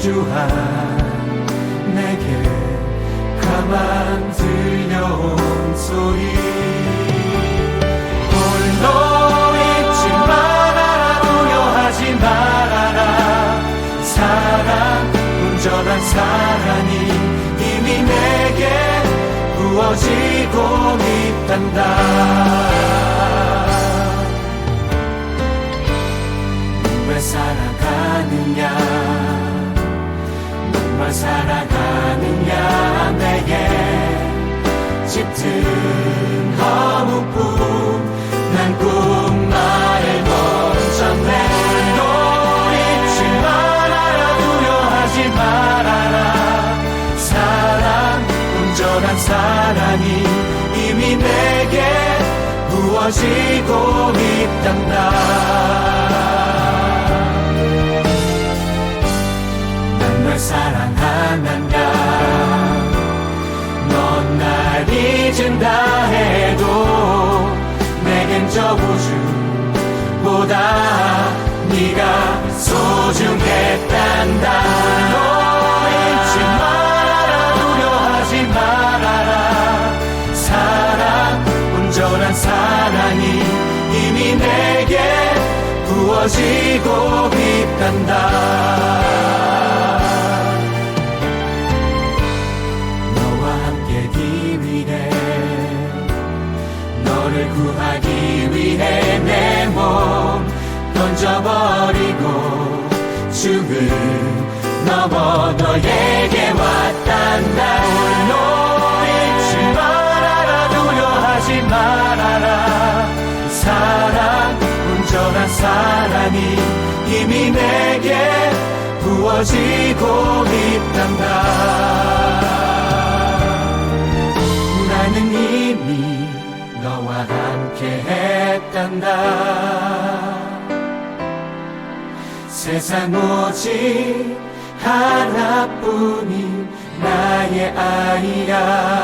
주하 내게 가만 들려온 소리. 홀로 있지 말아라 두려하지 말아라. 사랑 온전한 사랑이 이미 내게 부어지고 있단다. 왜 살아가느냐 정말 살아가느냐 내게 짙은 허무뿐 난 꿈만을 먼저 내로 잊지 말아라 두려하지 말아라. 사랑 온전한 사랑이 이미 내게 부어지고 있단다 잊은다 해도 내겐 저 우주보다 네가 소중했단다. 너 잊지 말아라 두려하지 말아라. 사랑 온전한 사랑이 이미 내게 부어지고 있단다 구하기 위해 내 몸 던져버리고 죽음 넘어 너에게 왔단다. 홀로 잊지 말아라 두려하지 말아라. 사랑 온전한 사랑이 이미 내게 부어지고 있단다 했단다. 세상 오직 하나뿐인 나의 아이야